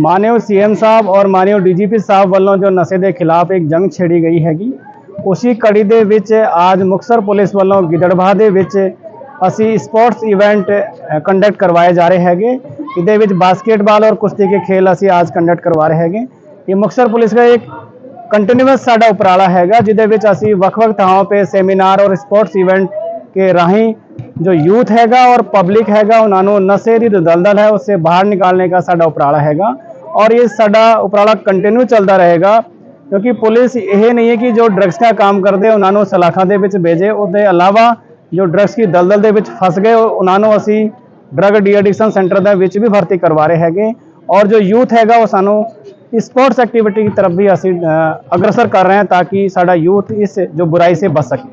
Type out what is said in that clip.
ਮਾਨਯੋਗ ਸੀਐਮ ਸਾਹਿਬ ਔਰ ਮਾਨਯੋਗ ਡੀਜੀਪੀ ਸਾਹਿਬ ਵੱਲੋਂ ਜੋ ਨਸ਼ੇ ਦੇ ਖਿਲਾਫ ਇੱਕ ਜੰਗ ਛੇੜੀ ਗਈ ਹੈਗੀ ਉਸੇ ਕੜੀ ਦੇ ਵਿੱਚ ਅੱਜ ਮੁਕਤਸਰ ਪੁਲਿਸ ਵੱਲੋਂ ਗਿੱਦੜਬਾਹ ਦੇ ਵਿੱਚ ਅਸੀਂ ਸਪੋਰਟਸ ਇਵੈਂਟ ਕੰਡਕਟ ਕਰਵਾਏ ਜਾ ਰਹੇ ਹੈਗੇ ਇਹਦੇ ਵਿੱਚ ਬਾਸਕਟਬਾਲ ਔਰ ਕੁਸ਼ਤੀ ਕੇ ਖੇਲ ਅਸੀਂ ਅੱਜ ਕੰਡਕਟ ਕਰਵਾ ਰਹੇ ਹੈਗੇ ਇਹ ਮੁਕਤਸਰ ਪੁਲਿਸ ਦਾ ਇੱਕ ਕੰਟੀਨਿਊਸ ਸਾਡਾ ਉਪਰਾਲਾ ਹੈਗਾ ਜਿਹਦੇ ਵਿੱਚ ਅਸੀਂ ਵੱਖ-ਵੱਖ ਥਾਵਾਂ 'ਤੇ ਸੈਮੀਨਾਰ ਔਰ ਸਪੋਰਟਸ ਇਵੈਂਟ के राही जो यूथ हैगा और पब्लिक हैगा उन्होंने नशे की जो दलदल है उससे बाहर निकालने का साडा उपराला हैगा और ये साडा उपराला कंटिन्यू चलता रहेगा क्योंकि पुलिस ਇਹ ਨਹੀਂ ਹੈ ਕਿ ਜੋ ਡਰੱਗਸ ਦਾ ਕੰਮ ਕਰਦੇ ਉਹਨਾਂ ਨੂੰ ਸਲਾਖਾਂ ਦੇ ਵਿੱਚ ਭੇਜੇ ਉਹਦੇ ਇਲਾਵਾ ਜੋ ਡਰੱਗਸ ਦੀ ਦਲਦਲ ਦੇ ਵਿੱਚ ਫਸ ਗਏ ਉਹਨਾਂ ਨੂੰ ਅਸੀਂ ਡਰੱਗ ਡੀ ਐਡਿਕਸ਼ਨ ਸੈਂਟਰ ਦੇ ਵਿੱਚ ਵੀ ਭਰਤੀ ਕਰਵਾ ਰਹੇ ਹੈਗੇ ਔਰ ਜੋ ਯੂਥ ਹੈਗਾ ਉਹ ਸਾਨੂੰ ਸਪੋਰਟਸ ਐਕਟੀਵਿਟੀ ਦੀ ਤਰਫ ਵੀ ਅਸੀਂ ਅ, ਅਗਰਸਰ ਕਰ ਰਹੇ ਹਾਂ ਤਾਂ ਕਿ ਸਾਡਾ ਯੂਥ ਇਸ ਜੋ ਬੁਰਾਈ ਸੇ ਬਚ ਸਕੇ